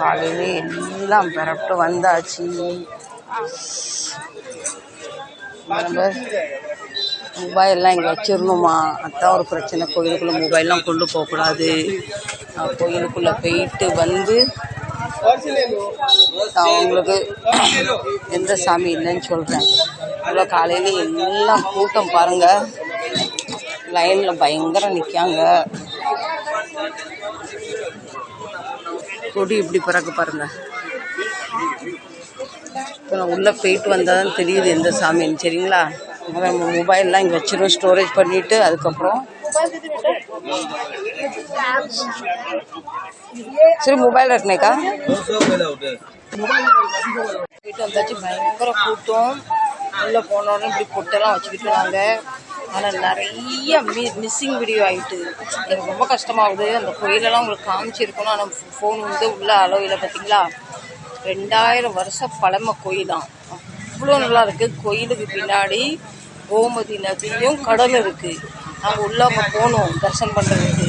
காலையிலே எல்லாம் பரப்பிட்டு வந்தாச்சு. நம்ம மொபைல்லாம் இங்கே வச்சிடணுமா அதான் ஒரு பிரச்சனை. கோயிலுக்குள்ளே மொபைல்லாம் கொண்டு போகக்கூடாது. கோயிலுக்குள்ளே போயிட்டு வந்து நான் உங்களுக்கு எந்த சாமி இல்லைன்னு சொல்கிறேன் இவ்வளோ காலையில் எல்லாம் கூட்டம் பாருங்கள் லைனில் பயங்கர நிற்காங்க கொடி இப்படி பிறகு பாருங்க. இப்போ நான் உள்ளே போயிட்டு வந்தால் தான் தெரியுது எந்த சாமின்னு. சரிங்களா? நம்ம மொபைல்லாம் இங்கே வச்சிருவோம் ஸ்டோரேஜ் பண்ணிவிட்டு அதுக்கப்புறம். சரி மொபைல் ரட்னேக்கா. போயிட்டு வந்தாச்சு பயங்கர கூட்டம். உள்ளே போனோடனே இப்படி பொட்டெல்லாம் வச்சுக்கிட்டு நாங்கள் ஆனால் நிறைய மி மிஸ்ஸிங் வீடியோ ஆகிட்டு எனக்கு ரொம்ப கஷ்டமாகுது அந்த கோயிலெல்லாம் உங்களுக்கு காமிச்சிருக்கணும். ஆனால் ஃபோன் வந்து உள்ள அளவில் பார்த்தீங்களா? ரெண்டாயிரம் வருஷம் பழமை கோயிலாம் அவ்வளோ நல்லா இருக்குது கோயிலுக்கு பின்னாடி கோமதி நதியும் கடல் இருக்குது நாங்கள் உள்ள அங்கே போனோம் தரிசனம் பண்ணுறதுக்கு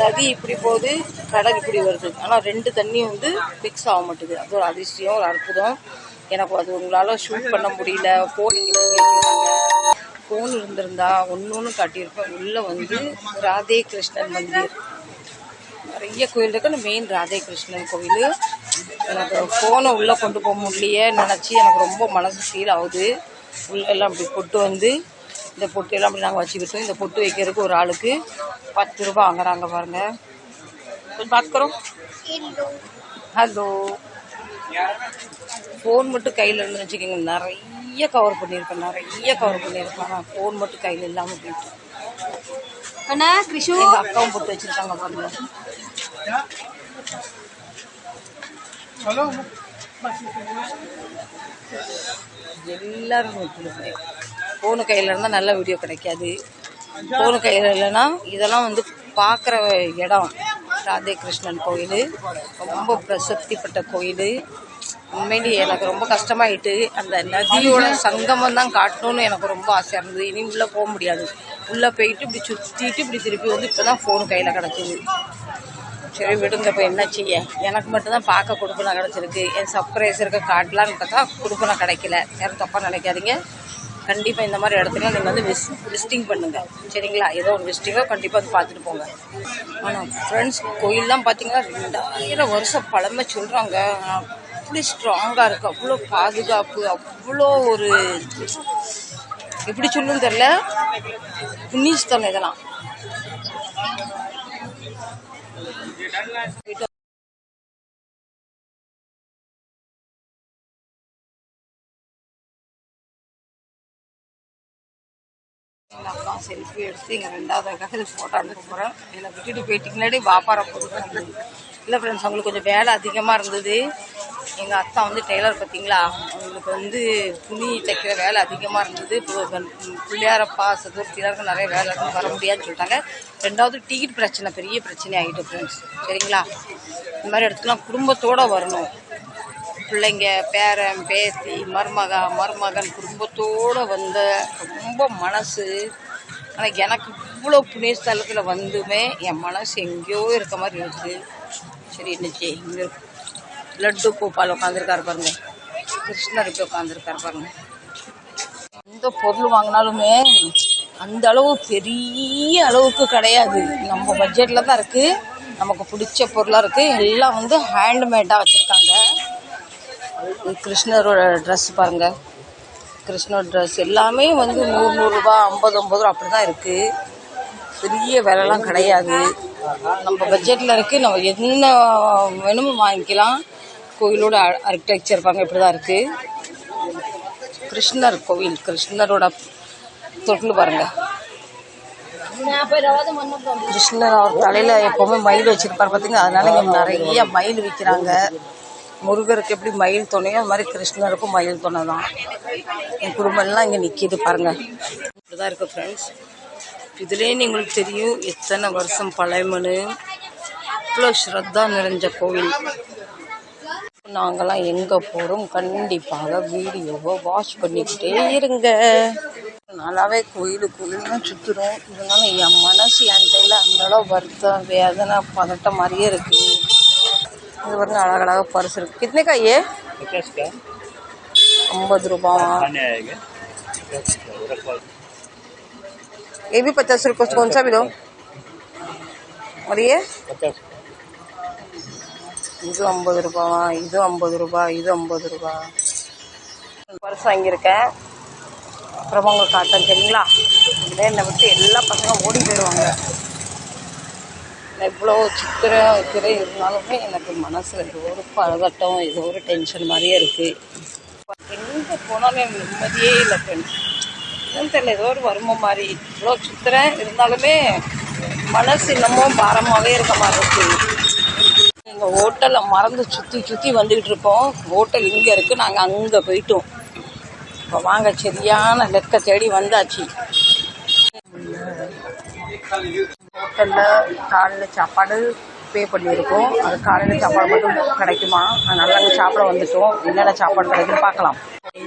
நதி இப்படி போகுது கடல் இப்படி வருது. ஆனால் ரெண்டு தண்ணியும் வந்து மிக்ஸ் ஆக மாட்டேங்குது அது ஒரு அதிசயம் ஒரு அற்புதம். எனக்கு அது உங்களால் ஷூட் பண்ண முடியல. ஃபோன் இங்கே ஃபோன் இருந்திருந்தா ஒன்று ஒன்று காட்டியிருப்பேன். உள்ளே வந்து ராதே கிருஷ்ணன் மந்திர். நிறைய கோயில் இருக்கு. ஆனால் மெயின் ராதே கிருஷ்ணன் கோயில். எனக்கு ஃபோனை உள்ளே கொண்டு போக முடியலையே நினச்சி எனக்கு ரொம்ப மனசு ஃபீல் ஆகுது. உள்ள எல்லாம் அப்படி பொட்டு வந்து இந்த பொட்டு எல்லாம் அப்படி நாங்கள் வச்சுக்கிட்டோம் இந்த பொட்டு வைக்கிறதுக்கு ஒரு ஆளுக்கு பத்து ரூபாய் வாங்குறாங்க பாருங்க. கொஞ்சம் பார்த்துக்கிறோம். ஹலோ ஃபோன் மட்டும் கையில் இருந்து வச்சுக்கோங்க. நிறைய கவர் பண்ணியிருப்பேன் நிறைய கவர் பண்ணியிருப்பேன் ஆனால் ஃபோன் மட்டும் கையில் இல்லாமல் போயிட்டு. அண்ணா கிருஷு. எங்கள் அக்காவும் போட்டு வச்சுருக்காங்க பாருங்க. எல்லாரும் ஃபோனு கையில் இருந்தால் நல்ல வீடியோ கிடைக்காது. ஃபோனு கையில் இல்லைன்னா இதெல்லாம் வந்து பார்க்குற இடம். ராதே கிருஷ்ணன் கோயில். ரொம்ப பிரசித்தி பெற்ற கோயில். உண்மையிலே எனக்கு ரொம்ப கஷ்டமாயிட்டு அந்த நதியோட சங்கமம் தான் காட்டணும்னு எனக்கு ரொம்ப ஆசையாக இருந்தது. இனி உள்ளே போக முடியாது. உள்ளே போயிட்டு இப்படி சுற்றிட்டு இப்படி திருப்பி வந்து இப்போ தான் ஃபோன் கையில் கிடச்சிது சரி விடுங்க இப்போ என்ன செய்ய? எனக்கு மட்டும்தான் பார்க்க கொடுப்பினா கிடச்சிருக்கு. என் சப்ஸ்கிரைசருக்கு காட்டலான்னு பார்த்தா கொடுப்பினா கிடைக்கல. யாரும் தப்பாக நினைக்காதீங்க. கண்டிப்பாக இந்த மாதிரி இடத்துல நீங்கள் வந்து விஸ் விசிட்டிங் பண்ணுங்கள் சரிங்களா? ஏதோ ஒரு விசிட்டிங்கோ கண்டிப்பாக வந்து பார்த்துட்டு போங்க. ஆனால் ஃப்ரெண்ட்ஸ் கோயிலெலாம் பார்த்தீங்கன்னா ரெண்டாயிரம் வருஷம் பழமை சொல்கிறாங்க அப்படி ஸ்ட்ராங்காக இருக்குது அவ்வளோ பாதுகாப்பு அவ்வளோ ஒரு எப்படி சொல்லுன்னு தெரில புண்ணியஸ்தலம் இதெல்லாம். எங்கள் அக்கா செல்ஃபி எடுத்து எங்கள் ரெண்டாவது அக்காக்கு ஃபோட்டோ அனுப்ப போகிறேன் என்னை விட்டுட்டு போயிட்டீங்களாடி வியாபாரம் கொடுக்குறேன் இல்லை ஃப்ரெண்ட்ஸ் அவங்களுக்கு கொஞ்சம் வேலை அதிகமாக இருந்தது. எங்கள் அத்தா வந்து டெய்லர் பார்த்தீங்களா அவங்களுக்கு வந்து துணி தைக்கிற வேலை அதிகமாக இருந்தது. பிள்ளையாரப்பா சதுர்த்தியாருக்கு நிறைய வேலை இருக்கும் வர முடியாதுன்னு சொல்லிட்டாங்க. ரெண்டாவது டிக்கெட் பிரச்சனை பெரிய பிரச்சனை ஆகிட்டு ஃப்ரெண்ட்ஸ் சரிங்களா? இந்த மாதிரி இடத்துக்குலாம் குடும்பத்தோடு வரணும். பிள்ளைங்க பேரன் பேத்தி மருமக மருமகன் குடும்பத்தோடு வந்த ரொம்ப மனசு. ஆனால் எனக்கு இவ்வளோ புண்ணிய ஸ்தலத்தில் வந்துமே என் மனசு எங்கேயோ இருக்க மாதிரி இருக்குது சரி இன்னைக்கு இங்கே லட்டு கோபால் உட்காந்துருக்காரு பாருங்க. கிருஷ்ணர் இப்போ உட்காந்துருக்காரு பாருங்க. எந்த பொருள் வாங்கினாலுமே அந்த அளவு பெரிய அளவுக்கு கிடையாது. நம்ம பட்ஜெட்டில் தான் இருக்குது நமக்கு பிடிச்ச பொருளாக இருக்குது எல்லாம் வந்து ஹேண்ட்மேடாக வச்சுருக்காங்க. கிருஷ்ணரோட ட்ரெஸ் பாருங்க. கிருஷ்ணர் ட்ரெஸ் எல்லாமே வந்து நூறு நூறுரூபா ஐம்பது ஐம்பது ரூபா அப்படி தான் இருக்குது பெரிய விலைலாம் கிடையாது. நம்ம பட்ஜெட்டில் இருக்குது நம்ம என்ன வேணுமோ வாங்கிக்கலாம். கோயிலோட ஆர்கிடெக்சர் பாருங்க இப்படி தான் இருக்குது கிருஷ்ணர் கோவில் கிருஷ்ணரோட தொட்டில் பாருங்க. கிருஷ்ணர் அவர் தலையில் எப்போவுமே மயில் வச்சுருப்பாரு பார்த்தீங்கன்னா அதனால இங்கே நிறைய மயில் விற்கிறாங்க முருகருக்கு எப்படி மயில் துணையோ அது மாதிரி கிருஷ்ணருக்கும் மயில் துணை தான். என் குடும்பம்லாம் இங்கே நிற்கிது பாருங்க. இப்படிதான் இருக்குது ஃப்ரெண்ட்ஸ் இதுலேயே எங்களுக்கு தெரியும் எத்தனை வருஷம் பழையமனு இவ்வளோ ஸ்ரத்தா நிறைஞ்ச கோவில். நாங்கெல்லாம் எங்கே போகிறோம் கண்டிப்பாக வீடியோவை வாட்ச் பண்ணிக்கிட்டே இருங்க நல்லாவே கோயிலு கோயில் தான் சுற்றுறோம் இதனால என் மனசு என் கையில் அந்த அளவு வருத்தம் வேதனை பதட்டம் மாதிரியே இருக்குது இது பாருங்க அழகழகாக பர்ஸ் இருக்கு कितने का ये पचास का ஐம்பது ரூபாவா खाने आएगा पचास का रखवा ये भी पचास रुपये कौन सा भी दो और ये पचास का இது ஐம்பது ரூபாவா? இது ஐம்பது ரூபா? இது ஐம்பது ரூபா? பர்ஸ் வாங்கியிருக்கேன். அப்புறமா உங்களுக்கு காட்டேன் சரிங்களா? இதே என்னை விட்டு எல்லா பசங்க ஓடி போயிடுவாங்க. எவ்வளோ சித்திரை திரை இருந்தாலுமே எனக்கு மனசில் ஏதோ ஒரு பலகட்டம் ஏதோ ஒரு டென்ஷன் மாதிரியே இருக்குது எங்கே போனாலும் எனக்கு நிம்மதியே இல்லை ஃப்ரெண்ட்ஸ் என்னன்னு தெரியல ஏதோ ஒரு வருமம் மாதிரி. இவ்வளோ சித்திரை இருந்தாலுமே மனசு இன்னமும் பாரமாகவே இருக்க மாதிரி இருக்குது எங்கள் ஹோட்டலை மறந்து சுற்றி சுற்றி வந்துக்கிட்டு இருப்போம் ஹோட்டல் இங்கே இருக்குது நாங்கள் அங்கே போயிட்டோம். இப்போ வாங்க சரியான லெக்க தேடி வந்தாச்சு. ஹோட்டலில் காலையில் சாப்பாடு பே பண்ணியிருக்கோம். அது காலையில் சாப்பாடு மட்டும் கிடைக்குமா? அதனால நாங்கள் சாப்பிட வந்துட்டோம். என்னென்ன சாப்பாடு கிடைக்குன்னு பார்க்கலாம்.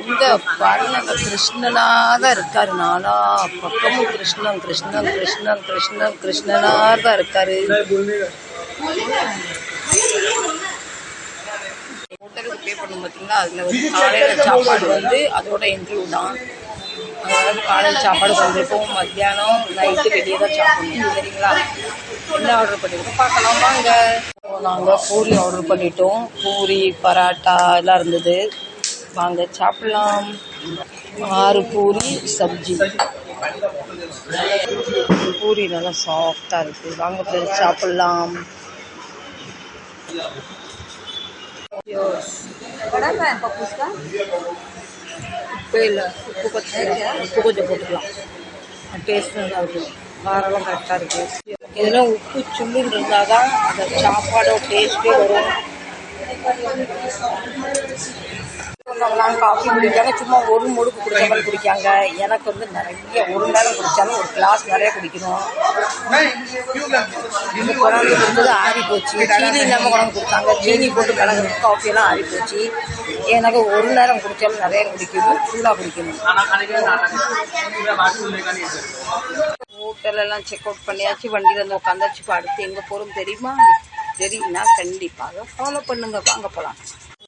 இந்த பாருங்க கிருஷ்ணனாக கிருஷ்ணனா தான் இருக்காரு. நாலா பக்கமும் கிருஷ்ணன் கிருஷ்ணன் கிருஷ்ணன் கிருஷ்ணன் கிருஷ்ணனா தான் இருக்காரு. ஹோட்டலுக்கு பே பண்ணணும் பார்த்தீங்கன்னா அதில் வந்து காலையில் சாப்பாடு வந்து அதோட இன்க்ளூட் தான். அதாவது காலையில் சாப்பாடு வந்திருக்கோம் மத்தியானம் நைட்டு வெளியே தான் சாப்பிடணும். சரிங்களா? என்ன ஆர்டர் பண்ணியிருக்கோம் பார்க்கலாமா இங்கே நாங்கள் பூரி ஆர்டர் பண்ணிட்டோம். பூரி பராட்டா எல்லாம் இருந்தது. வாங்க சாப்பிடலாம். ஆறு பூரி சப்ஜி. பூரி நல்லா சாஃப்டாக இருக்குது வாங்க போய் சாப்பிட்லாம். Dios. ¿Para en papuska? உப்பையில் உப்பு கொஞ்சம் உப்பு கொஞ்சம் போட்டுக்கலாம் டேஸ்ட் நல்லா இருக்கும் காரெல்லாம் கரெக்டாக இருக்குது இதெல்லாம் உப்பு சுள்ளுன்னு இருந்தால் தான் அந்த சாப்பாடோட டேஸ்ட்டே வரும் நாங்கள் காஃபி குடிக்காங்க சும்மா ஒரு முடுக்கு குடிச்ச மாதிரி குடிக்காங்க. எனக்கு வந்து நிறைய ஒரு நேரம் குடித்தாலும் ஒரு கிளாஸ் நிறைய குடிக்கணும். இது குழந்தை கொடுத்தது ஆறி போச்சு. சீனி இல்லாமல் குழம்பு கொடுத்தாங்க. சீனி போட்டு கலங்குற காஃபியெல்லாம் ஆறி போச்சு. எனக்கு ஒரு நேரம் குடித்தாலும் நிறைய குடிக்கணும் ஃபுல்லாக குடிக்கணும். ஹோட்டலெல்லாம் செக் அவுட் பண்ணியாச்சு. வண்டியில் வந்து உட்காந்தாச்சு. இப்போ அடுத்து எங்கே போகிறோம் தெரியுமா? தெரியும்னா கண்டிப்பாக ஃபாலோ பண்ணுங்க. வாங்க போகலாம்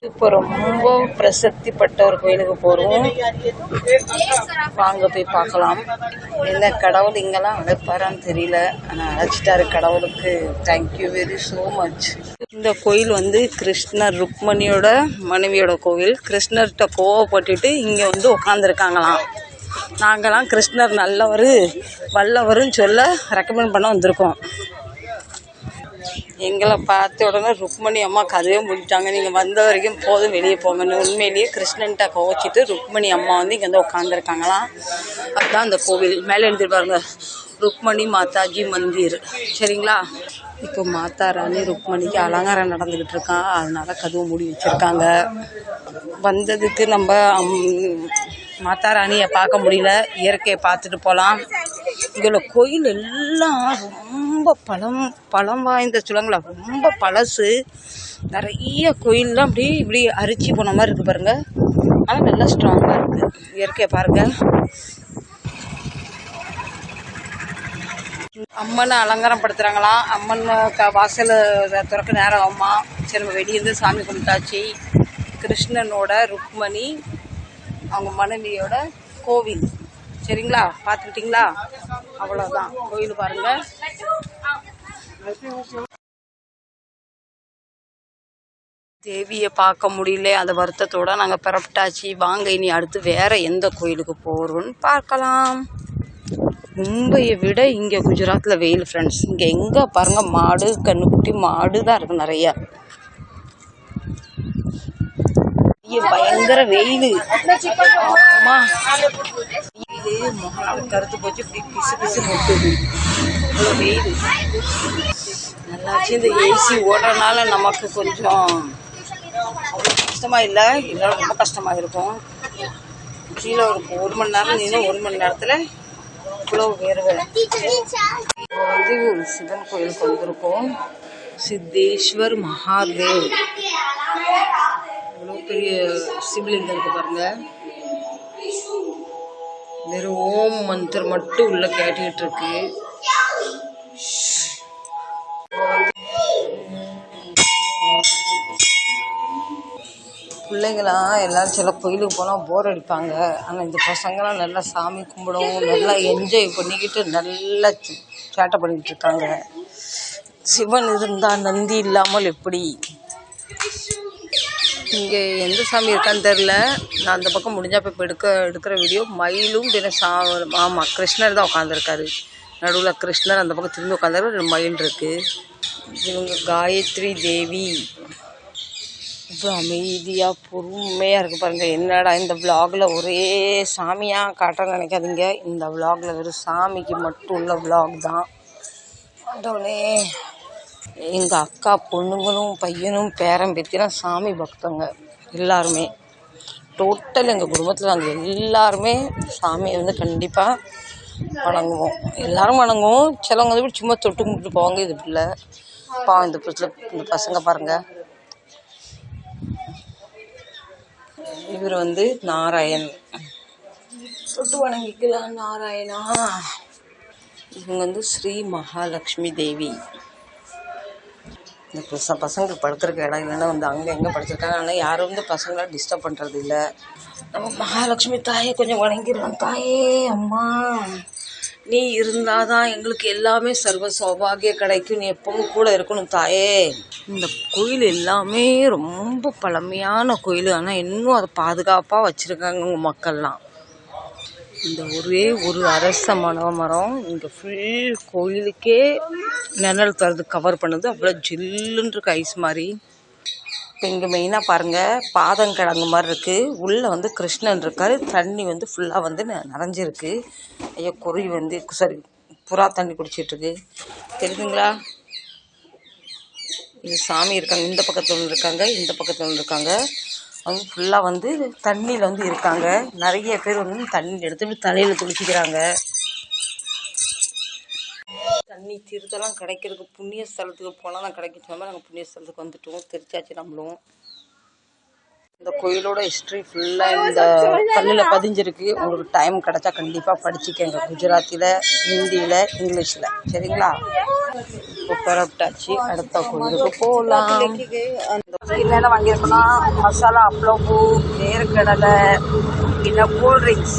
இப்போ ரொம்ப பிரசித்தி பட்ட ஒரு கோயிலுக்கு போகிறோம் வாங்க போய் பார்க்கலாம். என்ன கடவுள் இங்கெல்லாம் அழைப்பாரான்னு தெரியல. ஆனால் அழைச்சிட்டாரு கடவுளுக்கு. தேங்க்யூ வெரி ஸோ மச் இந்த கோயில் வந்து கிருஷ்ணர் ருக்மணியோட மனைவியோட கோவில். கிருஷ்ணர்கிட்ட கோவப்பட்டுட்டு இங்கே வந்து உட்காந்துருக்காங்களாம் நாங்களாம் கிருஷ்ணர் நல்லவர் வல்லவருன்னு சொல்ல ரெக்கமெண்ட் பண்ண வந்திருக்கோம். எங்களை பார்த்த உடனே ருக்மணி அம்மா கதையை முடிட்டாங்க. நீங்கள் வந்த வரைக்கும் போதும் வெளியே போங்கன்னு. உண்மையிலேயே கிருஷ்ணன்ட்ட கோவச்சிட்டு ருக்மணி அம்மா வந்து இங்கே வந்து உட்காந்துருக்காங்களாம் அதுதான் அந்த கோவில். மேலே எழுதி பாருங்க. ருக்மணி மாதாஜி மந்திர். சரிங்களா? இப்போ மாதா ராணி ருக்மணிக்கு அலங்காரம் நடந்துக்கிட்டு இருக்கான் அதனால கதவு மூடி வச்சுருக்காங்க. வந்ததுக்கு நம்ம அம், மாதா ராணியை பார்க்க முடியல. இயற்கையை பார்த்துட்டு போகலாம் இங்கே கோயில் எல்லாம் ரொம்ப ரொம்ப பழம் பழம் வாய்ந்த சொல்லுங்களா ரொம்ப பழசு. நிறைய கோயிலெலாம் அப்படி இப்படி அரிச்சு போன மாதிரி இருக்குது பாருங்கள் ஆனால் நல்லா ஸ்ட்ராங்காக இருக்குது இயற்கையை பாருங்கள் அம்மனை அலங்காரம் படுத்துகிறாங்களாம் அம்மன் க வாசல் திறக்க நேரம் ஆகுமா? சரி நம்ம வெளியிருந்து சாமி கும்பிட்டாச்சு. கிருஷ்ணனோட ருக்மணி அவங்க மனைவியோட கோவில். சரிங்களா? பார்த்துக்கிட்டிங்களா? அவ்வளோதான் கோயில் பாருங்கள் தேவியை பார்க்க முடியல. அந்த வருத்தத்தோட நாங்கள் பிறப்பிட்டாச்சு. வாங்க இனி அடுத்து வேற எந்த கோயிலுக்கு போகிறோன்னு பார்க்கலாம். மும்பையை விட இங்கே குஜராத்தில் வெயில் ஃப்ரெண்ட்ஸ் இங்கே எங்கே பாருங்கள் மாடு கண்ணுக்குட்டி மாடு தான் இருக்குது நிறையா. பயங்கர வெயில். ஆமா வந்து முகம் கருத்து போச்சு இப்படி பிசு பிசு முட்டுது இவ்வளோ வெயில். நல்லாச்சு. இந்த ஏசி ஓடுறதுனால நமக்கு கொஞ்சம் அவ்வளோ கஷ்டமாக இல்லை இல்லை ரொம்ப கஷ்டமாக இருக்கும் கீழே ஒரு ஒரு மணி நேரம் நின்று ஒரு மணி நேரத்தில் இவ்வளோ வேர்வை. இப்போ வந்து சிவன் கோயிலுக்கு வந்திருக்கோம். சித்தேஸ்வர் மகாதேவ். இவ்வளோ பெரிய சிவலிங்கம் இருக்கு பாருங்கள் வெறும் ஓம் மந்திரம் மட்டும் உள்ள கேட்டுக்கிட்டு இருக்கு. பிள்ளைங்களாம் எல்லாரும் சில கோயிலுக்கு போனால் போர் அடிப்பாங்க. ஆனால் இந்த பசங்களாம் நல்லா சாமி கும்பிடும் நல்லா என்ஜாய் பண்ணிக்கிட்டு நல்லா சேட்டை பண்ணிக்கிட்டு இருக்காங்க. சிவன் இருந்தால் நந்தி இல்லாமல் எப்படி? இங்கே எந்த சாமி இருக்கான்னு தெரில நான் அந்த பக்கம் முடிஞ்சா போய் எடுக்க எடுக்கிற வீடியோ மயிலும் பின்ன சா ஆமாம் கிருஷ்ணர் தான் உட்காந்துருக்காரு நடுவில் கிருஷ்ணர் அந்த பக்கம் திரும்பி உட்காந்தாரு ரெண்டு மயில் இருக்குது இவங்க காயத்ரி தேவி. இவ்வளோ அமைதியாக பொறுமையாக இருக்குது பாருங்கள் என்னடா இந்த விலாகில் ஒரே சாமியாக காட்டுறேன்னு நினைக்காதீங்க. இந்த விலாகில் வெறும் சாமிக்கு மட்டும் உள்ள விலாக் தான். ஆண்டவனே எங்கள் அக்கா பொண்ணுங்களும் பையனும் பேரன் பேத்திலாம் சாமி பக்தங்க. எல்லாருமே. டோட்டல் எங்கள் குடும்பத்தில் நாங்கள் எல்லாருமே சாமியை வந்து கண்டிப்பாக வணங்குவோம். எல்லாரும் வணங்குவோம். சிலவங்க வந்து சும்மா தொட்டு கும்பிட்டு போவாங்க. இது இல்லை. பாவம் இந்த பசங்க இந்த பசங்க பாருங்கள் இவர் வந்து நாராயண். தொட்டு வணங்கிக்கலாம் நாராயணா. இவங்க வந்து ஸ்ரீ மகாலட்சுமி தேவி. இந்த பச பசங்களுக்கு படுத்துருக்க இடம் இல்லைன்னா வந்து அங்கே எங்கே படுத்துருக்காங்க? ஆனால் யாரும் வந்து பசங்களை டிஸ்டர்ப் பண்ணுறது இல்லை. நம்ம மகாலட்சுமி தாயை கொஞ்சம் வணங்கிடலாம். தாயே அம்மா. நீ இருந்தால் தான் எங்களுக்கு எல்லாமே சர்வ சௌபாகிய கிடைக்கும். நீ எப்பவும் கூட இருக்கணும் தாயே. இந்த கோயில் எல்லாமே ரொம்ப பழமையான கோயில். ஆனால் இன்னும் அதை பாதுகாப்பாக வச்சுருக்காங்க உங்கள் மக்கள்லாம். இந்த ஒரே ஒரு அரச மன மரம் இங்கே ஃபுல் கோயிலுக்கே நிழல் தருது கவர் பண்ணுது. அவ்வளோ ஜில்லுன்னு இருக்கு ஐஸ் மாதிரி. இப்போ இங்கே மெயினாக பாருங்கள் பாதங்கிழங்கு மாதிரி இருக்குது உள்ளே வந்து கிருஷ்ணன் இருக்கார். தண்ணி வந்து ஃபுல்லாக வந்து ந- நிறைஞ்சிருக்கு. ஐயோ குருவி வந்து சாரி புறா தண்ணி குடிச்சிட்ருக்கு தெரியுதுங்களா இது சாமி இருக்காங்க இந்த பக்கத்தில் இருக்காங்க இந்த பக்கத்தில் இருக்காங்க. அவங்க ஃபுல்லாக வந்து தண்ணியில் வந்து இருக்காங்க. நிறைய பேர் வந்து தண்ணி எடுத்து தலையில் துளிச்சிக்கிறாங்க தண்ணி திருத்தலாம் கிடைக்கிறதுக்கு புண்ணிய ஸ்தலத்துக்கு போனால் தான் கிடைக்கும். சொன்ன மாதிரி நாங்கள் புண்ணிய ஸ்தலத்துக்கு வந்துட்டோம். திருச்சாச்சு நம்மளும். இந்த கோயிலோட ஹிஸ்ட்ரி ஃபுல்லாக இந்த கல்லில் பதிஞ்சிருக்கு. உங்களுக்கு டைம் கிடைச்சா கண்டிப்பாக படிச்சுக்கங்க. குஜராத்தியில் ஹிந்தியில் இங்கிலீஷில். சரிங்களா? இப்போ புறப்பட்டாச்சு அடுத்த கோயிலுக்கு போகலாம் என்னென்ன வாங்கியிருக்கோன்னா மசாலா அப்பளப்பூ வேர்க்கடலை பின்ன கூல்ட்ரிங்க்ஸ்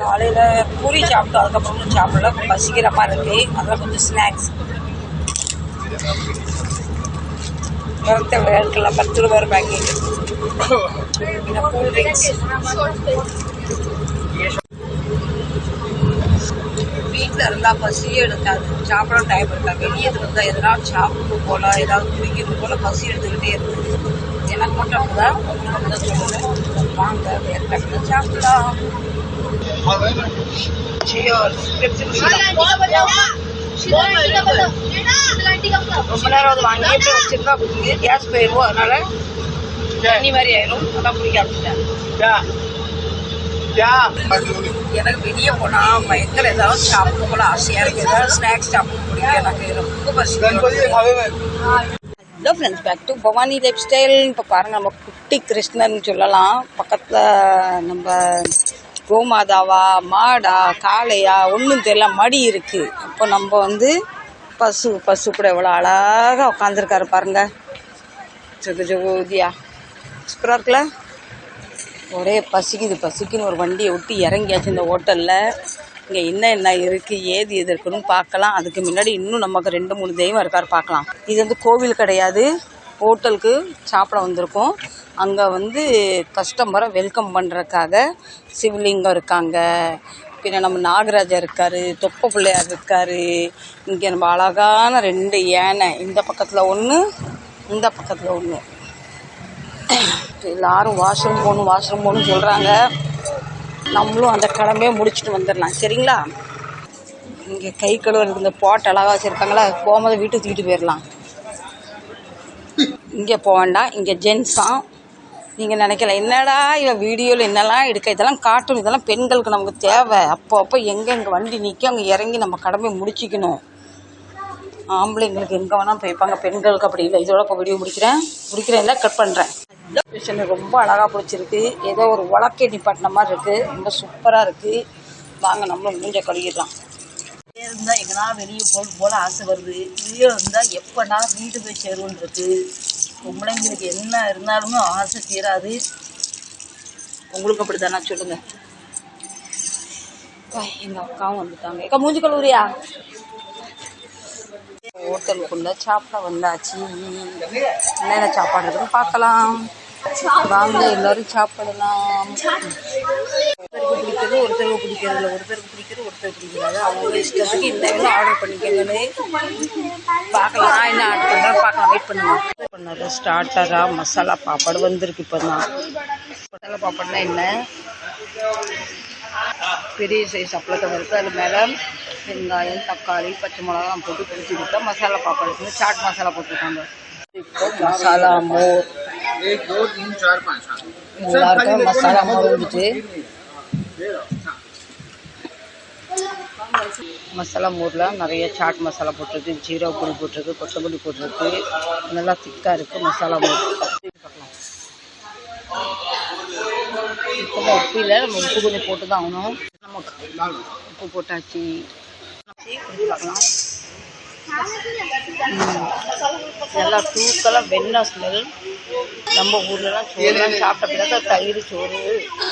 காலையில் பூரி சாப்பிட்டோம் அதுக்கப்புறம் சாப்பிடல. பசிக்கிற மாதிரி இருக்கு. அதெல்லாம் கொஞ்சம் ஸ்நாக்ஸ் வறுத்த வேர்க்கடலை பத்து ரூபா ஒரு பேக்கெட் பின்ன கூல்ட்ரிங்க்ஸ் வீட்டில் இருந்தால் பசியே எடுக்காது. சாப்பிட டைம் இருக்காது வெளியே இருந்தால் எதனா சாப்பிட்டு போல ஏதாவது குடிக்கிறது போல பசி எடுத்துக்கிட்டே இருக்குது எனக்கு மட்டும் அப்படிதான். உங்களுக்கு தான் சொல்லுவேன் வாங்க வேறு சாப்பிடலாம். ரொம்ப நேரம் அது வாங்கிட்டு வச்சிருந்தா கேஸ் போயிடும் அதனால தண்ணி மாதிரி ஆயிரும். அதான் குடிக்க ஆரம்பிச்சிட்டேன். எனக்கு வெளியே போனா பயங்கர ஏதாவது சாப்பிடணும் போல ஆசையா இருக்கு. ஏதாவது ஸ்நாக்ஸ் சாப்பிடணும் பிடிக்கும் எனக்கு ரொம்ப பசி hello friends back to Bhavani life style இப்போ பாருங்கள் நம்ம குட்டி கிருஷ்ணர்னு சொல்லலாம். பக்கத்தில் நம்ம கோமாதாவா மாடா காளையா ஒன்றும் தெரியல மடி இருக்குது அப்போ நம்ம வந்து பசு பசு கூட எவ்வளோ அழகாக உட்காந்துருக்காரு பாருங்க. ஜகு ஜகுதியா. சூப்பராக இருக்குல்ல? ஒரே பசிக்குது பசிக்குன்னு ஒரு வண்டியை விட்டு இறங்கியாச்சு இந்த ஹோட்டலில். இங்கே என்ன என்ன இருக்குது ஏது எது இருக்குன்னு பார்க்கலாம். அதுக்கு முன்னாடி இன்னும் நமக்கு ரெண்டு மூணு தெய்வம் இருக்கார் பார்க்கலாம். இது வந்து கோவில் கிடையாது. ஹோட்டலுக்கு சாப்பிட வந்திருக்கோம். அங்கே வந்து கஸ்டமரை வெல்கம் பண்ணுறதுக்காக சிவலிங்கம் இருக்காங்க. பின்ன நம்ம நாகராஜா இருக்கார் தொப்ப பிள்ளையார் இருக்கார். இங்கே நம்ம அழகான ரெண்டு யானை இந்த பக்கத்தில் ஒன்று இந்த பக்கத்தில் ஒன்று எல்லாரும் வாஷ்ரூம் போகணும் வாஷ்ரூம் போகணும்னு சொல்கிறாங்க நம்மளும் அந்த கடமையை முடிச்சுட்டு வந்துடலாம். சரிங்களா? இங்கே கை கழுவுறதுக்கு இந்த பாட் அழகாக வச்சுருக்காங்களா? போகும்போது வீட்டுக்கு தூக்கிட்டு போயிடலாம். இங்கே போக வேண்டாம். இங்கே ஜென்ஸ் தான். நீங்கள் நினைக்கல என்னடா இவன் வீடியோவில் என்னெல்லாம் எடுக்க? இதெல்லாம் காட்டும் இதெல்லாம் பெண்களுக்கு நமக்கு தேவை. அப்போ அப்போ எங்கே எங்கே வண்டி நிற்க அங்கே இறங்கி நம்ம கடமையை முடிச்சிக்கணும். ஆம்பளைங்களுக்கு எங்கே வேணால் போய்ப்பாங்க. பெண்களுக்கு அப்படி இல்லை. இதோட இப்போ வீடியோ முடிக்கிறேன். முடிக்கிறேன் இல்லை கட் பண்ணுறேன் எனக்கு ரொம்ப அழகாக பிடிச்சிருக்கு. ஏதோ ஒரு உலக்கை நிப்பாட்டின மாதிரி இருக்குது ரொம்ப சூப்பராக இருக்குது வாங்க நம்மளும் மூஞ்ச கழுகிடலாம் இருந்தால் எங்கன்னா வெளியே போகணும் போல ஆசை வருது. வெளியே இருந்தால் எப்போனா வீடு போய் சேருவோன்னு இருக்கு. பொம்பளைங்களுக்கு என்ன இருந்தாலுமே ஆசை தீராது. உங்களுக்கு அப்படி தானே சொல்லுங்க. எங்கள் எங்க அக்காவும் வந்துட்டாங்க. அக்கா மூஞ்சி கல்லூரியா ஹோட்டலுக்குள்ள சாப்பிட வந்தாச்சு. என்னென்ன சாப்பாடு இருக்குன்னு பார்க்கலாம். வாங்க எல்லாரும் சாப்பிடலாம். ஒருத்தருக்கு பிடிக்கிறது ஒருத்தருக்கு பிடிக்கிறது இல்லை ஒருத்தருக்கு பிடிக்கிறது ஒருத்தருக்கு பிடிக்கிறது. அவங்க இஷ்டத்துக்கு இந்த ஆர்டர் பண்ணிக்கங்கன்னு பார்க்கலாம். நான் என்ன ஆர்டர் பண்ணுறோம் பார்க்கலாம். வெயிட் பண்ணுவோம் பண்ணது ஸ்டார்டராக மசாலா பாப்பாடு வந்திருக்கு இப்போ தான். மசாலா பாப்பாடுனா என்ன? பெரிய சைஸ் அப்பளத்தை வருது அது மேலே வெங்காயம் தக்காளி பச்சை மிளகாலாம் போட்டு பிடிச்சி கொடுத்தா மசாலா பாப்பாடு வந்து சாட் மசாலா போட்டுருக்காங்க. மசாலா மோர் எல்லாருக்கும் மசாலா மோர் வந்துட்டு மசாலா மோரில் நிறைய சாட் மசாலா போட்டிருக்கு ஜீரா பொடி போட்டிருக்கு கொத்தமல்லி போட்டிருக்கு. நல்லா திக்காக இருக்குது மசாலா மோர். இப்போ உப்பு இல்லை நம்ம உப்பு கொஞ்சம் போட்டு தான் ஆகணும் உப்பு போட்டாச்சு. நல்லா தூக்கலாக வெண்ணெய் ஸ்மெல் நம்ம ஊர்லலாம் சோறுலாம் சாப்பிட்ட பிறகு தயிர் சோறு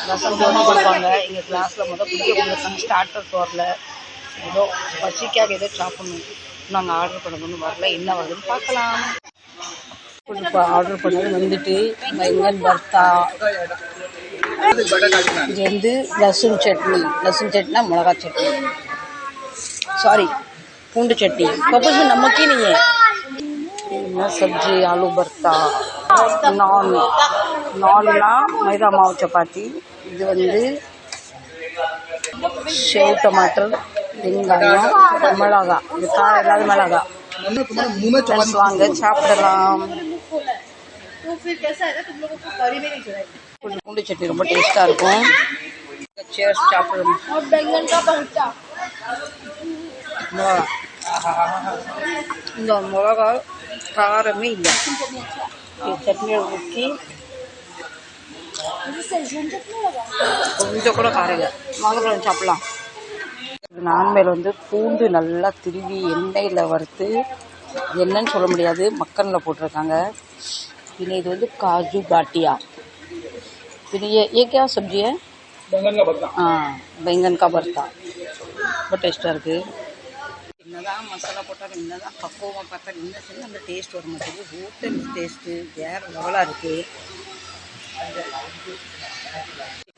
ரசம் சோறு கொடுப்பாங்க. எங்கள் கிளாஸில் முதல் புதிய கொடுத்தாங்க ஸ்டார்டர் சோறில் ஏதோ பசிக்காக ஏதோ சாப்பிடணும். நாங்கள் ஆர்டர் பண்ணணும்னு வரல. என்ன வருதுன்னு பார்க்கலாம். இப்போ ஆர்டர் பண்ணது வந்துட்டு வெங்கன் பர்த்தா இது வந்து லசுன் சட்னி. லசுன் சட்னா மிளகா சட்னி. சாரி பூண்டு சட்னி वापस में नमक ही नहीं है என்ன சப்ஜி ஆலू பர்த்தா நான் நான்னா மைதா மாவு சப்பாத்தி இது வந்து ஷேவ் டமாட்டர் வெங்காயம் மிளகா இது காரம் இல்லாத மிளகா तुम्हारे मुंह में Friends, வாங்க சாப்பிடலாம் பூண்டு பூண்டு சட்னி ரொம்ப டேஸ்டாக இருக்கும் சேர்ஸ் சாப்பிடணும் மிளகா இந்த மிளகா காரமே இல்லை இது சட்னியை ஊற்றி கொஞ்சம் கூட காரம் இல்லை வாங்க friends, சாப்பிடலாம் நான்மேல் வந்து பூண்டு நல்லா திருவி எண்ணெயில் வறுத்து என்னன்னு சொல்ல முடியாது மக்கனில் போட்டிருக்காங்க பின்ன இது வந்து காஜு பாட்டியா फिर ये ये क्या सब्जी है बैंगन का भरता ஆ பெங்கன் கா பர்த்தா ரொம்ப டேஸ்ட்டாக இருக்குது என்னதான் மசாலா போட்டாலும் என்னதான் பக்குவமாக பார்த்தா என்ன செஞ்சு அந்த டேஸ்ட் வர மாட்டேங்குது. ஹோட்டல் டேஸ்ட்டு வேறு லெவலாக இருக்குது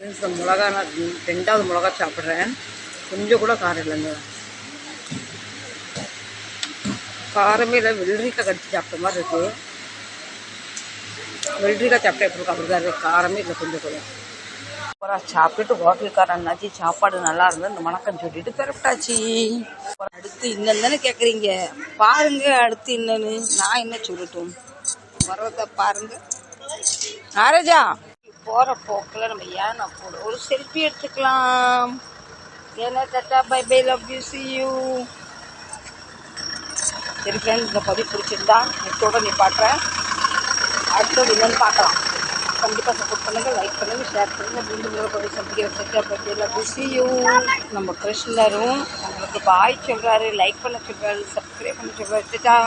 இந்த மிளகா நான் ரெண்டாவது மிளகா சாப்பிட்றேன். கொஞ்சம் கூட காரம் இல்லைங்க. காரமே இல்லை. வெள்ளரிக்காய் கடிச்சு சாப்பிட்ட மாதிரி இருக்குது வெள்ளரிக்காய் சாப்பிட்டா எப்படி இருக்கும்? அப்படி தான் இருக்குது காரமே இல்லை கொஞ்சம் கூட. அப்புறம் சாப்பிட்டுட்டு ஹோட்டல்காரன் அண்ணாச்சி சாப்பாடு நல்லா இருந்தது இந்த வணக்கம் சொல்லிட்டு பிறப்பிட்டாச்சு அடுத்து இன்னும் தானே கேட்குறீங்க பாருங்க அடுத்து என்னன்னு நான் என்ன சொல்லட்டும்? வர்றத பாருங்க. ஆரஜா போகிற போக்கில் நம்ம ஏன் கூட ஒரு செல்ஃபி எடுத்துக்கலாம். ஏன்னா tata bye bye love you see you சரி ஃப்ரெண்ட்ஸ் இந்த பதிவு பிடிச்சிருந்தா நெட்டோட நீ பாட்டுறேன் அடுத்தது என்னன்னு பார்க்கலாம். கண்டிப்பாக சப்போர்ட் பண்ணுங்கள் லைக் பண்ணுங்கள் ஷேர் பண்ணுங்கள் மீண்டும் உங்களை பதிவு சந்திக்கிற சத்யா பத்தியில் பிஸியும் நம்ம கிருஷ்ணரும் நம்மளுக்கு பாய் சொல்கிறாரு லைக் பண்ண சொல்கிறாரு சப்ஸ்கிரைப் பண்ண சொல்கிறாரு